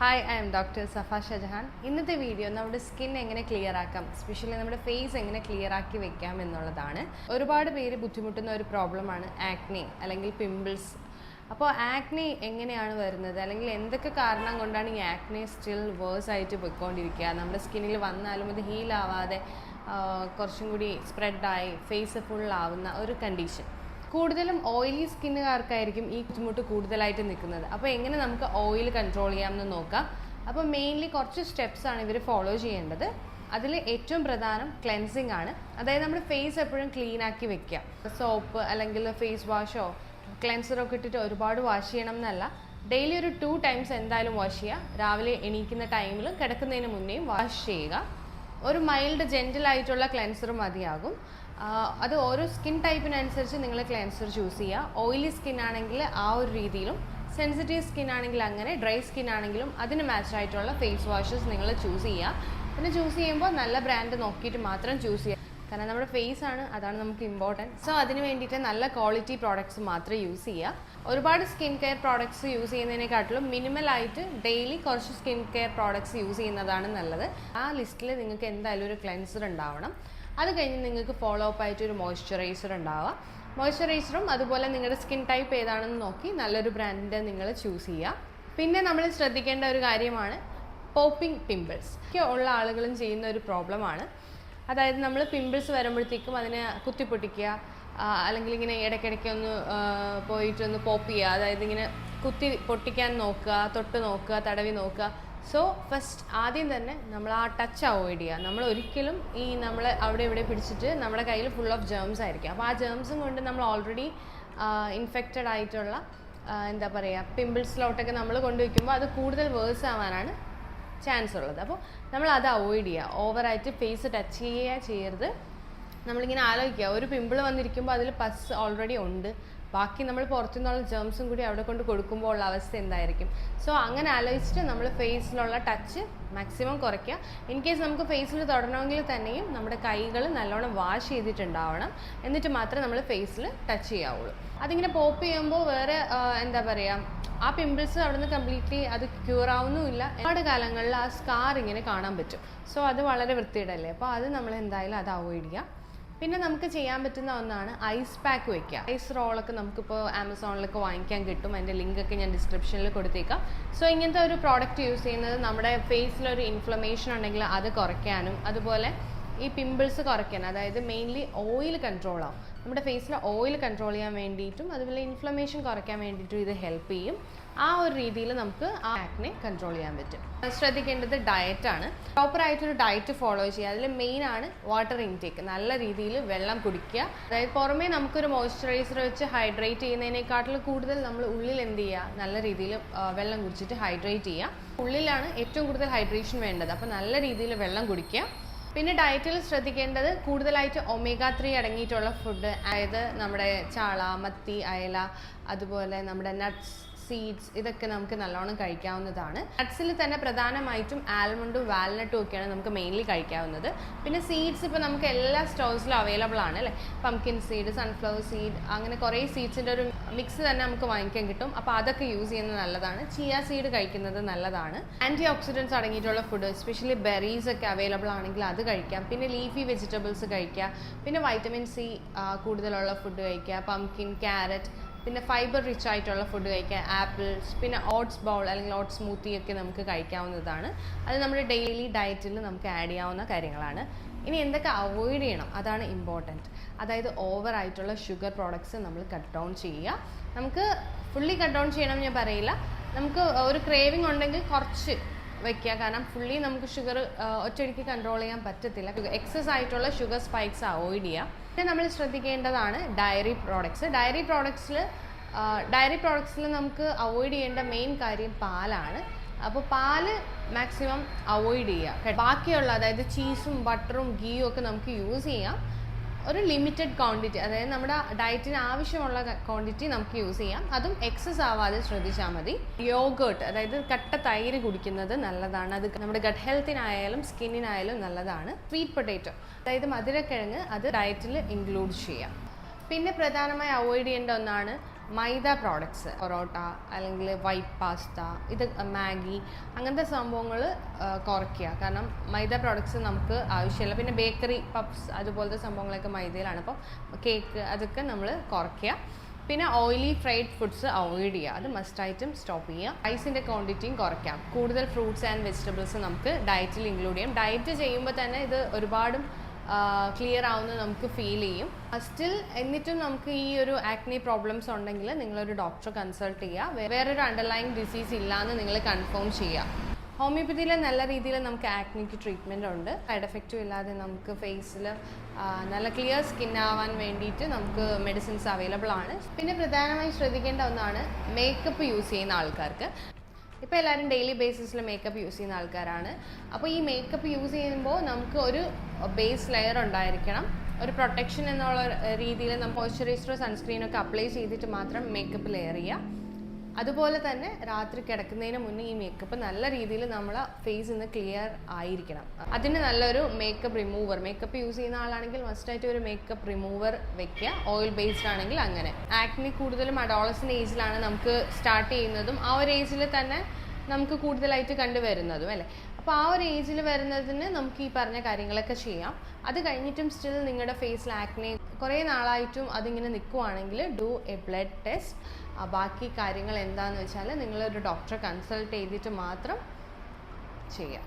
Hi I am doctor Safa Shajahan ഇന്നത്തെ video നമ്മുടെ skin എങ്ങനെ ക്ലിയർ ആക്കാം? സ്പെഷ്യലി നമ്മുടെ ഫേസ് എങ്ങനെ ക്ലിയർ ആക്കി വെക്കാം എന്നുള്ളതാണ്. ഒരുപാട് പേര് ബുദ്ധിമുട്ടുന്ന ഒരു പ്രോബ്ലമാണ് ആക്നെ അല്ലെങ്കിൽ പിമ്പിൾസ് അപ്പോൾ ആക്നെ എങ്ങനെയാണ് വരുന്നത്? അല്ലെങ്കിൽ എന്തൊക്കെ കാരണം കൊണ്ടാണ് ഈ ആക്നെ സ്റ്റിൽ വേഴ്സ് ആയിട്ട് പോയിക്കൊണ്ടിരിക്കുക? നമ്മുടെ സ്കിന്നിൽ വന്നാലും ആവാതെ ആ, കുറച്ചും കൂടി സ്പ്രെഡായി ഫേസ് ഫുള്ളാവുന്ന ഒരു കണ്ടീഷൻ കൂടുതലും ഓയിലി സ്കിന്നുകാർക്കായിരിക്കും ഈ ബുദ്ധിമുട്ട് കൂടുതലായിട്ട് നിൽക്കുന്നത്. അപ്പോൾ എങ്ങനെ നമുക്ക് ഓയിൽ കൺട്രോൾ ചെയ്യാമെന്ന് നോക്കാം. അപ്പോൾ മെയിൻലി കുറച്ച് സ്റ്റെപ്സ് ആണ് ഇവർ ഫോളോ ചെയ്യേണ്ടത്. അതിൽ ഏറ്റവും പ്രധാനം ക്ലെൻസിങ് ആണ്. അതായത് നമ്മുടെ ഫേസ് എപ്പോഴും ക്ലീൻ ആക്കി വെക്കുക. സോപ്പ് അല്ലെങ്കിൽ ഫേസ് വാഷോ ക്ലെൻസറൊക്കെ ഇട്ടിട്ട് ഒരുപാട് വാഷ് ചെയ്യണം എന്നല്ല. ഡെയിലി ഒരു ടു ടൈംസ് എന്തായാലും വാഷ് ചെയ്യുക. രാവിലെ എണീക്കുന്ന ടൈമിലും കിടക്കുന്നതിന് മുന്നേയും വാഷ് ചെയ്യുക. ഒരു മൈൽഡ് ജെന്റിലായിട്ടുള്ള ക്ലെൻസർ മതിയാകും. അത് ഓരോ സ്കിൻ ടൈപ്പിനനുസരിച്ച് നിങ്ങൾ ക്ലെൻസർ ചൂസ് ചെയ്യുക ഓയിലി സ്കിൻ ആണെങ്കിൽ ആ ഒരു രീതിയിലും സെൻസിറ്റീവ് സ്കിൻ ആണെങ്കിൽ അങ്ങനെ ഡ്രൈ സ്കിൻ ആണെങ്കിലും അതിന് മാച്ച് ആയിട്ടുള്ള ഫേസ് വാഷസ് നിങ്ങൾ ചൂസ് ചെയ്യുക പിന്നെ ചൂസ് ചെയ്യുമ്പോൾ നല്ല ബ്രാൻഡ് നോക്കിയിട്ട് മാത്രം ചൂസ് ചെയ്യുക കാരണം നമ്മുടെ ഫേസ് ആണ് അതാണ് നമുക്ക് ഇമ്പോർട്ടന്റ് സോ അതിന് വേണ്ടിയിട്ട് നല്ല ക്വാളിറ്റി പ്രോഡക്ട്സ് മാത്രം യൂസ് ചെയ്യുക ഒരുപാട് സ്കിൻ കെയർ പ്രോഡക്ട്സ് യൂസ് ചെയ്യുന്നതിനെക്കാട്ടിലും മിനിമലായിട്ട് ഡെയിലി കുറച്ച് സ്കിൻ കെയർ പ്രോഡക്ട്സ് യൂസ് ചെയ്യുന്നതാണ് നല്ലത്. ആ ലിസ്റ്റിൽ നിങ്ങൾക്ക് എന്തായാലും ഒരു ക്ലെൻസർ ഉണ്ടാവണം. അത് കഴിഞ്ഞ് നിങ്ങൾക്ക് ഫോളോ അപ്പ് ആയിട്ട് ഒരു മോയ്സ്ചറൈസർ ഉണ്ടാവുക മോയ്സ്ചറൈസറും അതുപോലെ നിങ്ങളുടെ സ്കിൻ ടൈപ്പ് ഏതാണെന്ന് നോക്കി നല്ലൊരു ബ്രാൻഡിന്റെ നിങ്ങൾ ചൂസ് ചെയ്യുക പിന്നെ നമ്മൾ ശ്രദ്ധിക്കേണ്ട ഒരു കാര്യമാണ് പോപ്പിംഗ് പിമ്പിൾസ് ഒക്കെ ഉള്ള ആളുകളും ചെയ്യുന്ന ഒരു പ്രോബ്ലമാണ് അതായത് നമ്മൾ പിമ്പിൾസ് വരുമ്പോഴത്തേക്കും അതിനെ കുത്തിപ്പൊട്ടിക്കുക പൊട്ടിക്കുക അല്ലെങ്കിൽ ഇങ്ങനെ ഇടയ്ക്കിടയ്ക്ക് ഒന്ന് പോയിട്ടൊന്ന് പോപ്പ് ചെയ്യുക. അതായത് ഇങ്ങനെ കുത്തി പൊട്ടിക്കാൻ നോക്കുക തൊട്ട് നോക്കുക തടവി നോക്കുക. സോ ഫസ്റ്റ് ആദ്യം തന്നെ നമ്മൾ ആ ടച്ച് അവോയ്ഡ് ചെയ്യുക. നമ്മൾ ഒരിക്കലും ഈ നമ്മൾ അവിടെ ഇവിടെ പിടിച്ചിട്ട് നമ്മുടെ കയ്യിൽ ഫുൾ ഓഫ് ജേംസ് ആയിരിക്കും. അപ്പോൾ ആ ജേംസും കൊണ്ട് നമ്മൾ ഓൾറെഡി ഇൻഫെക്റ്റഡ് ആയിട്ടുള്ള എന്താ പറയുക പിമ്പിൾസിലോട്ടൊക്കെ നമ്മൾ കൊണ്ടുവയ്ക്കുമ്പോൾ അത് കൂടുതൽ വേഴ്സ് ആവാനാണ് ചാൻസ് ഉള്ളത്. അപ്പോൾ നമ്മൾ അത് അവോയ്ഡ് ചെയ്യുക. ഓവറായിട്ട് ഫേസ് ടച്ച് ചെയ്യുക ചെയ്യരുത്. നമ്മളിങ്ങനെ ആലോചിക്കുക. ഒരു പിമ്പിൾ വന്നിരിക്കുമ്പോൾ അതിൽ പസ് ഓൾറെഡി ഉണ്ട്. ബാക്കി നമ്മൾ പുറത്തുനിന്നുള്ള ജേംസും കൂടി അവിടെ കൊണ്ട് കൊടുക്കുമ്പോൾ ഉള്ള അവസ്ഥ എന്തായിരിക്കും? സോ അങ്ങനെ ആലോചിച്ചിട്ട് നമ്മൾ ഫേസിലുള്ള ടച്ച് മാക്സിമം കുറയ്ക്കുക. ഇൻ കേസ് നമുക്ക് ഫേസിൽ തൊടണമെങ്കിൽ തന്നെയും നമ്മുടെ കൈകൾ നല്ലോണം വാഷ് ചെയ്തിട്ടുണ്ടാവണം. എന്നിട്ട് മാത്രമേ നമ്മൾ ഫേസിൽ ടച്ച് ചെയ്യാവുള്ളൂ. അതിങ്ങനെ പോപ്പ് ചെയ്യുമ്പോൾ വേറെ എന്താ പറയുക ആ പിമ്പിൾസ് അവിടെ നിന്ന് കംപ്ലീറ്റ്ലി അത് ക്യൂർ ആവുന്നുമില്ല. ഒരുപാട് കാലങ്ങളിൽ ആ സ്കാർ ഇങ്ങനെ കാണാൻ പറ്റും. സോ അത് വളരെ വൃത്തിയിടല്ലേ? അപ്പോൾ അത് നമ്മൾ എന്തായാലും അത് അവോയ്ഡ് ചെയ്യുക പിന്നെ നമുക്ക് ചെയ്യാൻ പറ്റുന്ന ഒന്നാണ് ഐസ് പാക്ക് വെക്കുക. ഐസ് റോളൊക്കെ നമുക്കിപ്പോൾ ആമസോണിലൊക്കെ വാങ്ങിക്കാൻ കിട്ടും. അതിന്റെ ലിങ്കൊക്കെ ഞാൻ ഡിസ്ക്രിപ്ഷനിൽ കൊടുത്തേക്കാം. സോ ഇങ്ങനത്തെ ഒരു പ്രോഡക്റ്റ് യൂസ് ചെയ്യുന്നത് നമ്മുടെ ഫേസിലൊരു ഇൻഫ്ലമേഷൻ ഉണ്ടെങ്കിൽ അത് കുറയ്ക്കാനും അതുപോലെ ഈ പിമ്പിൾസ് കുറയ്ക്കാൻ അതായത് മെയിൻലി ഓയിൽ കൺട്രോൾ ആവും. നമ്മുടെ ഫേസിൽ ഓയിൽ കൺട്രോൾ ചെയ്യാൻ വേണ്ടിയിട്ടും അതുപോലെ ഇൻഫ്ലമേഷൻ കുറയ്ക്കാൻ വേണ്ടിയിട്ടും ഇത് ഹെൽപ്പ് ചെയ്യും. ആ ഒരു രീതിയിൽ നമുക്ക് ആ ആക്നെ കൺട്രോൾ ചെയ്യാൻ പറ്റും. ശ്രദ്ധിക്കേണ്ടത് ഡയറ്റാണ് പ്രോപ്പർ ആയിട്ടൊരു ഡയറ്റ് ഫോളോ ചെയ്യുക. അതിൽ ആണ് വാട്ടർ ഇൻടേക്ക് നല്ല രീതിയിൽ വെള്ളം കുടിക്കുക. അതായത് പുറമേ നമുക്കൊരു മോയ്സ്ചറൈസർ വെച്ച് ഹൈഡ്രേറ്റ് ചെയ്യുന്നതിനേക്കാട്ടിലും കൂടുതൽ നമ്മൾ ഉള്ളിൽ എന്ത് ചെയ്യുക? നല്ല രീതിയിൽ വെള്ളം കുടിച്ചിട്ട് ഹൈഡ്രേറ്റ് ചെയ്യുക. ഉള്ളിലാണ് ഏറ്റവും കൂടുതൽ ഹൈഡ്രേഷൻ വേണ്ടത്. അപ്പോൾ നല്ല രീതിയിൽ വെള്ളം കുടിക്കുക. പിന്നെ ഡയറ്റിൽ ശ്രദ്ധിക്കേണ്ടത് കൂടുതലായിട്ട് ഒമേഗ ത്രീ അടങ്ങിയിട്ടുള്ള ഫുഡ് അതായത് നമ്മുടെ ചാള മത്തി അയല അതുപോലെ നമ്മുടെ നട്ട്സ് സീഡ്സ് ഇതൊക്കെ നമുക്ക് നല്ലോണം കഴിക്കാവുന്നതാണ്. നട്ട്സിൽ തന്നെ പ്രധാനമായിട്ടും ആൽമണ്ടും വാൽനട്ടും ഒക്കെയാണ് നമുക്ക് മെയിൻലി കഴിക്കാവുന്നത്. പിന്നെ സീഡ്സ് ഇപ്പോൾ നമുക്ക് എല്ലാ സ്റ്റോഴ്സിലും അവൈലബിൾ ആണ് അല്ലേ? പംകിൻ സീഡ് സൺഫ്ലവർ സീഡ് അങ്ങനെ കുറേ സീഡ്സിന്റെ ഒരു മിക്സ് തന്നെ നമുക്ക് വാങ്ങിക്കാൻ കിട്ടും. അപ്പോൾ അതൊക്കെ യൂസ് ചെയ്യുന്നത് നല്ലതാണ്. ചിയ സീഡ് കഴിക്കുന്നത് നല്ലതാണ്. ആന്റി ഓക്സിഡൻസ് അടങ്ങിയിട്ടുള്ള ഫുഡ് എസ്പെഷ്യലി ബെറീസ് ഒക്കെ അവൈലബിൾ ആണെങ്കിൽ അത് കഴിക്കാം. പിന്നെ ലീഫി വെജിറ്റബിൾസ് കഴിക്കുക പിന്നെ വൈറ്റമിൻ സി കൂടുതലുള്ള ഫുഡ് കഴിക്കുക പംകിൻ ക്യാരറ്റ് പിന്നെ ഫൈബർ റിച്ച് ആയിട്ടുള്ള ഫുഡ് കഴിക്കുക ആപ്പിൾസ് പിന്നെ ഓട്സ് ബൗൾ അല്ലെങ്കിൽ ഓട്സ് സ്മൂത്തി ഒക്കെ നമുക്ക് കഴിക്കാവുന്നതാണ്. അത് നമ്മുടെ ഡെയിലി ഡയറ്റിൽ നമുക്ക് ആഡ് ചെയ്യാവുന്ന കാര്യങ്ങളാണ്. ഇനി എന്തൊക്കെ അവോയ്ഡ് ചെയ്യണം? അതാണ് ഇമ്പോർട്ടന്റ് അതായത് ഓവർ ആയിട്ടുള്ള ഷുഗർ പ്രോഡക്ട്സ് നമ്മൾ കട്ട് ഡൗൺ ചെയ്യുക. നമുക്ക് ഫുള്ളി കട്ട് ഡൗൺ ചെയ്യണം ഞാൻ പറയില്ല. നമുക്ക് ഒരു ക്രേവിംഗ് ഉണ്ടെങ്കിൽ കുറച്ച് വെക്കുക. കാരണം ഫുള്ളി നമുക്ക് ഷുഗർ ഒറ്റയടിക്ക് കൺട്രോൾ ചെയ്യാൻ പറ്റത്തില്ല. എക്സസ് ആയിട്ടുള്ള ഷുഗർ സ്പൈക്സ് അവോയ്ഡ് ചെയ്യുക. പിന്നെ നമ്മൾ ശ്രദ്ധിക്കേണ്ടതാണ് ഡയറി പ്രോഡക്ട്സ് ഡയറി പ്രോഡക്ട്സിൽ ഡയറി പ്രോഡക്ട്സിൽ നമുക്ക് അവോയ്ഡ് ചെയ്യേണ്ട മെയിൻ കാര്യം പാലാണ്. അപ്പോൾ പാൽ മാക്സിമം അവോയ്ഡ് ചെയ്യുക. ബാക്കിയുള്ള അതായത് ചീസും ബട്ടറും ഗീയും ഒക്കെ നമുക്ക് യൂസ് ചെയ്യാം. ഒരു ലിമിറ്റഡ് ക്വാണ്ടിറ്റി അതായത് നമ്മുടെ ഡയറ്റിന് ആവശ്യമുള്ള ക്വാണ്ടിറ്റി നമുക്ക് യൂസ് ചെയ്യാം. അതും എക്സസ് ആവാതെ ശ്രദ്ധിച്ചാൽ മതി. യോഗേർട്ട് അതായത് കട്ട തൈര് കുടിക്കുന്നത് നല്ലതാണ്. അത് നമ്മുടെ ഗട്ട് ഹെൽത്തിനായാലും സ്കിന്നിനായാലും നല്ലതാണ്. സ്വീറ്റ് പൊട്ടേറ്റോ അതായത് മധുരക്കിഴങ്ങ് അത് ഡയറ്റിൽ ഇൻക്ലൂഡ് ചെയ്യാം. പിന്നെ പ്രധാനമായി അവോയ്ഡ് ചെയ്യേണ്ട ഒന്നാണ് മൈദ പ്രോഡക്ട്സ് പൊറോട്ട അല്ലെങ്കിൽ വൈറ്റ് പാസ്ത ഇത് മാഗി അങ്ങനത്തെ സംഭവങ്ങൾ കുറയ്ക്കുക കാരണം മൈദ പ്രോഡക്ട്സ് നമുക്ക് ആവശ്യമില്ല. പിന്നെ ബേക്കറി പപ്സ് അതുപോലത്തെ സംഭവങ്ങളൊക്കെ മൈദയിലാണ്. അപ്പോൾ കേക്ക് അതൊക്കെ നമ്മൾ കുറയ്ക്കുക പിന്നെ ഓയിലി ഫ്രൈഡ് ഫുഡ്സ് അവോയ്ഡ് ചെയ്യുക. അത് മസ്റ്റായിട്ടും സ്റ്റോപ്പ് ചെയ്യുക. റൈസിന്റെ ക്വാണ്ടിറ്റിയും കുറയ്ക്കാം. കൂടുതൽ ഫ്രൂട്ട്സ് ആൻഡ് വെജിറ്റബിൾസ് നമുക്ക് ഡയറ്റിൽ ഇൻക്ലൂഡ് ചെയ്യാം. ഡയറ്റ് ചെയ്യുമ്പോൾ തന്നെ ഇത് ഒരുപാടും ക്ലിയർ ആവുന്നത് നമുക്ക് ഫീൽ ചെയ്യും. സ്റ്റിൽ എന്നിട്ടും നമുക്ക് ഈ ഒരു ആക്നി പ്രോബ്ലംസ് ഉണ്ടെങ്കിൽ നിങ്ങളൊരു ഡോക്ടറെ കൺസൾട്ട് ചെയ്യുക വേറൊരു അണ്ടർലൈങ് ഡിസീസ് ഇല്ലാന്ന് നിങ്ങൾ കൺഫേം ചെയ്യുക ഹോമിയോപ്പതിയിൽ നല്ല രീതിയിൽ നമുക്ക് ആക്നിക്ക് ട്രീറ്റ്മെന്റ് ഉണ്ട്. സൈഡ് എഫക്റ്റും ഇല്ലാതെ നമുക്ക് ഫേസിൽ നല്ല ക്ലിയർ സ്കിൻ ആവാൻ വേണ്ടിയിട്ട് നമുക്ക് മെഡിസിൻസ് അവൈലബിൾ ആണ്. പിന്നെ പ്രധാനമായും ശ്രദ്ധിക്കേണ്ട ഒന്നാണ് മേക്കപ്പ് യൂസ് ചെയ്യുന്ന ആൾക്കാർക്ക്. ഇപ്പോൾ എല്ലാവരും ഡെയിലി ബേസിസിൽ മേക്കപ്പ് യൂസ് ചെയ്യുന്ന ആൾക്കാരാണ്. അപ്പോൾ ഈ മേക്കപ്പ് യൂസ് ചെയ്യുമ്പോൾ നമുക്ക് ഒരു ബേസ് ലെയർ ഉണ്ടായിരിക്കണം. ഒരു പ്രൊട്ടക്ഷൻ എന്നുള്ള രീതിയിൽ നമ്മൾ മോയ്സ്ചറൈസറോ സൺസ്ക്രീനോ ഒക്കെ അപ്ലൈ ചെയ്തിട്ട് മാത്രം മേക്കപ്പ് ലെയർ ചെയ്യുക അതുപോലെ തന്നെ രാത്രി കിടക്കുന്നതിന് മുന്നേ ഈ മേക്കപ്പ് നല്ല രീതിയിൽ നമ്മൾ ഫേസ് ഇന്ന് ക്ലിയർ ആയിരിക്കണം. അതിന് നല്ലൊരു മേക്കപ്പ് റിമൂവർ മേക്കപ്പ് യൂസ് ചെയ്യുന്ന ആളാണെങ്കിൽ മസ്റ്റായിട്ട് ഒരു മേക്കപ്പ് റിമൂവർ വെക്കുക. ഓയിൽ ബേസ്ഡ് ആണെങ്കിൽ അങ്ങനെ. ആക്നി കൂടുതലും അഡോളസിന്റെ ഏജിലാണ് നമുക്ക് സ്റ്റാർട്ട് ചെയ്യുന്നതും ആ ഒരു ഏജിൽ തന്നെ നമുക്ക് കൂടുതലായിട്ട് കണ്ടുവരുന്നതും അല്ലേ? അപ്പോൾ ആ ഒരു ഏജിൽ വരുന്നതിന് നമുക്ക് ഈ പറഞ്ഞ കാര്യങ്ങളൊക്കെ ചെയ്യാം. അത് കഴിഞ്ഞിട്ടും സ്റ്റിൽ നിങ്ങളുടെ ഫേസിൽ ആക്നെ കുറേ നാളായിട്ടും അതിങ്ങനെ നിൽക്കുവാണെങ്കിൽ ഡു എ ബ്ലഡ് ടെസ്റ്റ് ബാക്കി കാര്യങ്ങൾ എന്താണെന്ന് വെച്ചാൽ നിങ്ങളൊരു ഡോക്ടറെ കൺസൾട്ട് ചെയ്തിട്ട് മാത്രം ചെയ്യാം.